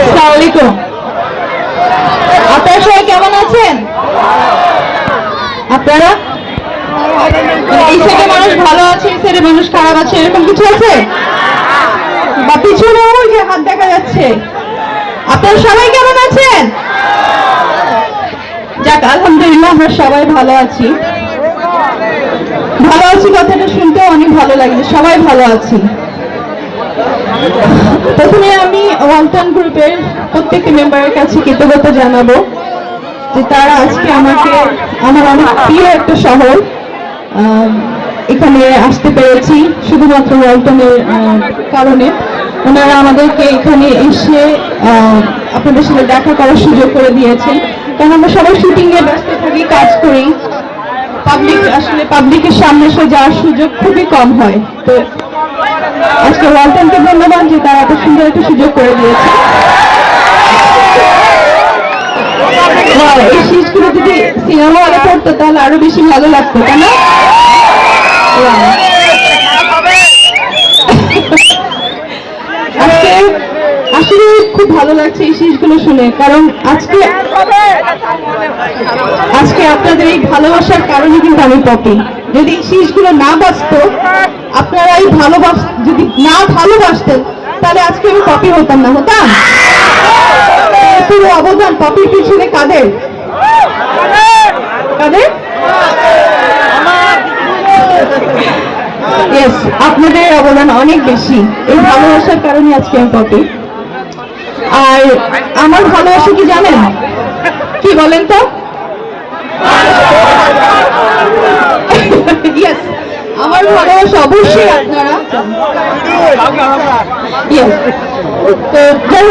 আসসালামাইকুম আপনারা সবাই কেমন আছেন? আপনারা? এই সাইডে মানুষ ভালো আছে, এই সাইডে মানুষ খারাপ আছে, এরকম কিছু আছে? বা পিছনে ওই যে হাত দেখা যাচ্ছে। আপনারা সবাই কেমন আছেন? যাক, আলহামদুলিল্লাহ, আমরা সবাই ভালো আছি। ভালো আছি কথাটা শুনতেও অনেক ভালো লাগবে সবাই ভালো আছি। প্রথমে আমি ওয়ালটন গ্রুপের প্রত্যেকটি মেম্বারের কাছে কৃতজ্ঞতা জানাব যে তারা আজকে আমাকে, আমার অনেক প্রিয় একটা শহর এখানে আসতে পেরেছি, শুধুমাত্র ওয়ালটনের কারণে। ওনারা আমাদেরকে এখানে এসে আপনাদের সাথে দেখা করার সুযোগ করে দিয়েছেন। কারণ আমরা সবাই শুটিং এ ব্যস্ত থাকি, কাজ করি। পাবলিক আসলে পাবলিকের সামনে এসে যাওয়ার সুযোগ খুবই কম হয়। তো আজকে ওয়ালটনকে ধন্যবাদ যে তারা এত সুন্দর একটা সুযোগ করে দিয়েছে। Wow, এই শীষগুলো যদি সিনেমা হলে পড়তো তাহলে আরও বেশি ভালো লাগতো আজকে আসলে খুব ভালো লাগছে এই শীষগুলো শুনে কারণ আজকে আজকে আপনাদের এই ভালোবাসার কারণে কিন্তু আমি পপি। যদি শীষগুলো না বাঁচতো, আপনারা এই ভালোবাস, যদি না ভালোবাসতেন, তাহলে আজকে আমি পপি হতাম না, হতাম? অবদান পপির পিছনে কাদের? কাদের? আপনাদের অবদান অনেক বেশি। এই ভালোবাসার কারণে আজকে আমি পপি। আর আমার ভালোবাসা কি জানেন? কি বলেন তো? আমার ভালোবাসা অবশ্যই আপনারা। ইয়েস তো যাই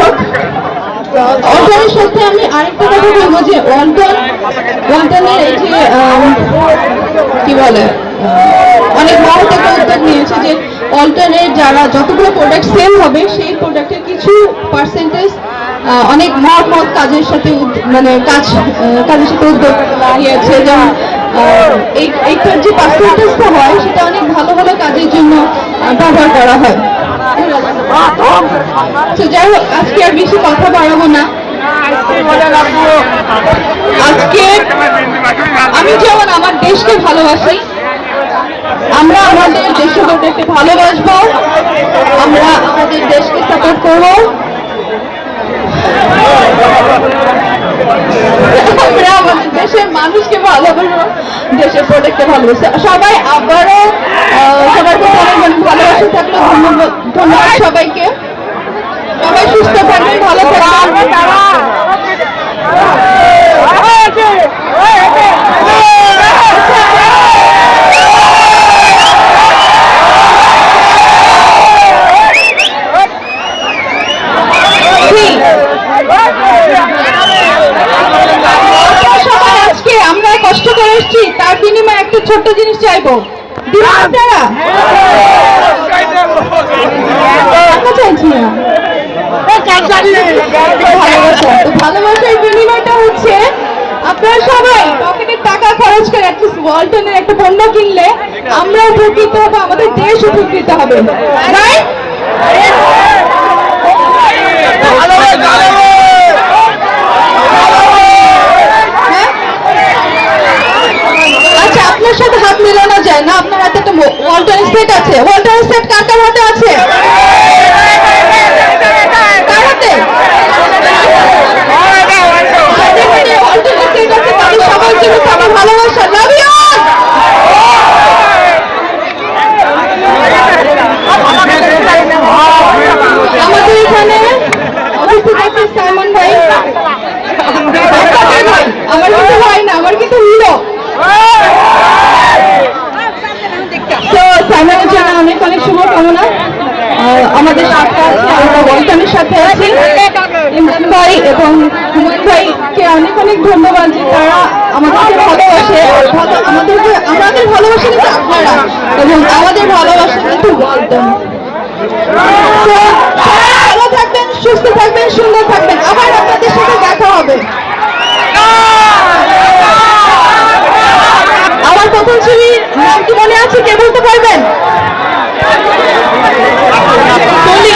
অল্টনের সাথে আমি আরেকটা কথা বলব যে ওয়ালটন ওয়ালটনের এই যে কি বলে অনেক বড় একটা উদ্যোগ নিয়েছে যে অল্টনের যারা যতগুলো প্রোডাক্ট সেল হবে, সেই প্রোডাক্টের কিছু পার্সেন্টেজ অনেক মত মত কাজের সাথে মানে কাজ কাজের সাথে উদ্যোগ নিয়েছে। যেমন এইটার যে পার্সেন্টেজটা হয়, সেটা অনেক ভালো ভালো কাজের জন্য ব্যবহার করা হয়। তো যাই হোক, আজকে আর বেশি কথা বাড়াবো না। আজকে আমি যেমন আমার দেশকে ভালোবাসি, আমরা আমাদের দেশকে ভালোবাসবো, আমরা আমাদের দেশকে সাপোর্ট করব। আমরা আমাদের দেশের মানুষকে ভালোবাসবো দেশের প্রোডাক্টকে ভালোবাসবো সবাই আবারও সবার প্রতি অনেক ভালোবাসা ধন্যবাদ ধন্যবাদ সবাইকে। সবাই সুস্থ থাকবেন, ভালো থাকবেন ঠিক। সবাই আজকে আমরা কষ্ট করে এসেছি তার বিনিময়ে একটা ছোট্ট জিনিস চাইব। দিবেন আপনারা? চাইছি না। ভালোবাসার বিনিময়টা হচ্ছে আপনারা সবাই পকেটের টাকা খরচ করে অ্যাটলিস্ট ওয়ালটনের একটা পণ্য কিনলে আমরা উপকৃত হব আমাদের দেশ উপকৃত হবে। রাইট হ্যাঁ? আচ্ছা আপনার সাথে হাত মেলানো যায় না আপনার হাতে তো ওয়াল্টার স্টেট আছে। ওয়াল্টার সেট কার কার হাতে আছে কার হাতে যাদের হাতে ওয়ালটন সেট আছে তাদের সবার জন্য আমার ভালোবাসা লাভ ইউ আমাদের এখানে উপস্থিত আছে সাইমন ভাই আমার কিন্তু ভাই না আমার কিন্তু হিরো তো সাইমনের জন্য অনেক অনেক শুভকামনা আহ, আমাদের ওয়ালটনের সাথে আছি। ইমরান ভাই এবং হুমায়ুন ভাইকে অনেক অনেক ধন্যবাদ যে তারা আমাদেরকে ভালোবাসে। ভালো- আমাদের ভালোবাসা কিন্তু আপনারা এবং আমাদের ভালোবাসা কিন্তু ওয়ালটন ভালো থাকবেন, সুস্থ থাকবেন, সুন্দর থাকবেন। আবার আপনাদের সাথে দেখা হবে। আমার প্রথম ছবির নাম কি মনে আছে? কে বলতে পারবেন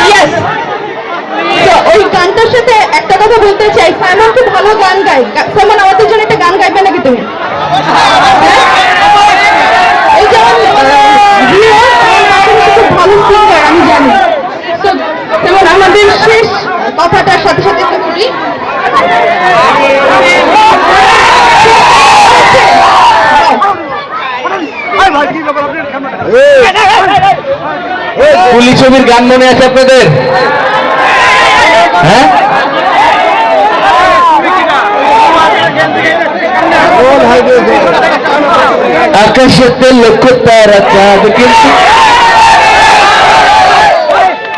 ইয়েস তো ওই গানটার সাথে গাই গা- তেমন আমাদের জন্য একটা গান গাইবে নাকি তুমি এই যেমন রিয়া, আমার মাকে খুব ভালো সিঙ্গার আমি জানি তো তেমন আমাদের শেষ কথাটার সাথে সাথে একটু বলি পুলি ছবির গান মনে আছে আপনাদের হ্যাঁ আকাশেতে লক্ষ্য তারা চাঁদ, কিন্তু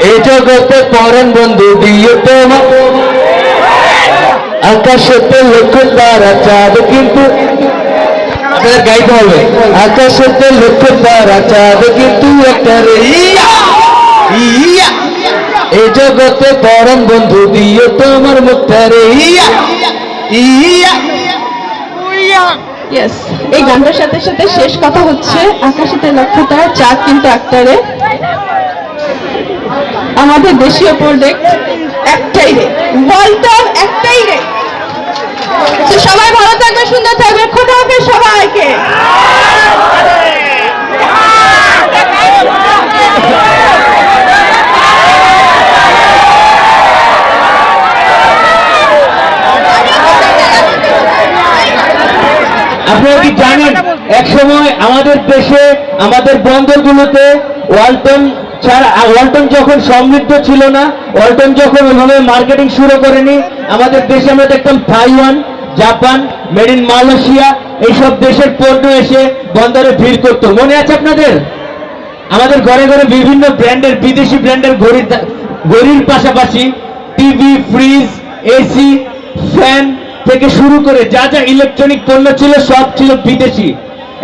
এই জগতে পরম বন্ধু দিয়ে তোমার আকাশেতে লক্ষ্য তারা চাঁদ, কিন্তু গাইতে হবে আকাশেতে লক্ষ্য তারা চাঁদ, কিন্তু একটা ইয়া! এই জগতে পরম বন্ধু দিয়ে তোমার রে ইয়া! ইয়া! এই গানটার সাথে সাথে শেষ কথা হচ্ছে আকাশেতে লক্ষ্যটা চাঁদ কিন্তু আক্তারে আমাদের দেশীয় প্রোডাক্ট একটাই রে ওয়ালটন একটাই রে তো সবাই ভালো থাকবে সুন্দর থাকবে খোদা হাফেজ সবাইকে আপনারা কি জানেন এক সময় আমাদের দেশে আমাদের বন্দরগুলোতে ওয়ালটন ছাড়া ওয়ালটন যখন সমৃদ্ধ ছিল না ওয়ালটন যখন ওইভাবে মার্কেটিং শুরু করেনি আমাদের দেশে আমরা দেখতাম Taiwan Japan made in Malaysia এইসব দেশের পণ্য এসে বন্দরে ভিড় করতো। মনে আছে আপনাদের? আমাদের ঘরে ঘরে বিভিন্ন ব্র্যান্ডের বিদেশি ব্র্যান্ডের ঘড়ির ঘড়ির পাশাপাশি টিভি ফ্রিজ এসি ফ্যান থেকে শুরু করে যা যা ইলেকট্রনিক পণ্য ছিল, সব ছিল বিদেশি।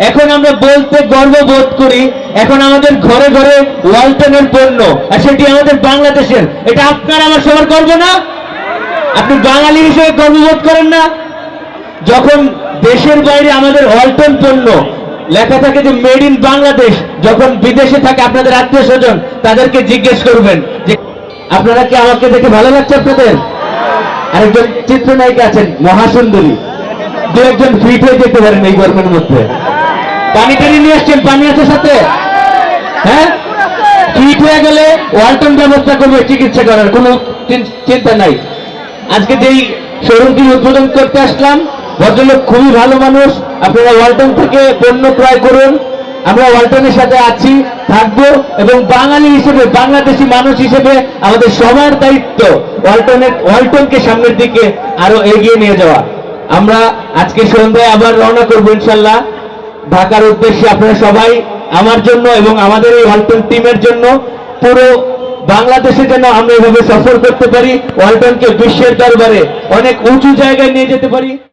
এখন আমরা বলতে গর্ববোধ করি, এখন আমাদের ঘরে ঘরে ওয়ালটনের পণ্য, আর সেটি আমাদের বাংলাদেশের। এটা আপনার, আমার সবার গর্ব না? আপনি বাঙালি হিসেবে গর্ববোধ করেন না? যখন দেশের বাইরে আমাদের ওয়ালটন পণ্য লেখা থাকে যে মেড ইন বাংলাদেশ যখন বিদেশে থাকে আপনাদের আত্মীয় স্বজন, তাদেরকে জিজ্ঞেস করবেন যে, আপনারা কি আমাকে দেখে ভালো লাগছে আপনাদের? আরেকজন চিত্রনায়িকা আছেন মহাসুন্দরী। দু একজন ফিট হয়ে যেতে পারেন এই গল্পের মধ্যে। পানি টানি নিয়ে আসছেন, পানি আছে সাথে? হ্যাঁ? ফিট হয়ে গেলে ওয়ালটন ব্যবস্থা করবে, চিকিৎসা করার কোনো চিন- চিন্তা নাই। আজকে যেই শোরুমটি উদ্বোধন করতে আসলাম, ভদ্রলোক খুবই ভালো মানুষ। আপনারা ওয়ালটন থেকে পণ্য ক্রয় করুন। আমরা ওয়ালটনের সাথে আছি, থাকব এবং বাঙালি হিসেবে, বাংলাদেশি মানুষ হিসেবে আমাদের সবার দায়িত্ব ওয়ালটনের, ওয়ালটনকে সামনের দিকে আরও এগিয়ে নিয়ে যাওয়া। আমরা আজকে সন্ধ্যায় আবার রওনা করব ইনশাল্লাহ। ঢাকার উদ্দেশ্যে আপনারা সবাই আমার জন্য এবং আমাদের এই ওয়ালটন টিমের জন্য পুরো বাংলাদেশে যেন আমরা এভাবে সফর করতে পারি, ওয়ালটনকে বিশ্বের দরবারে অনেক উঁচু জায়গায় নিয়ে যেতে পারি।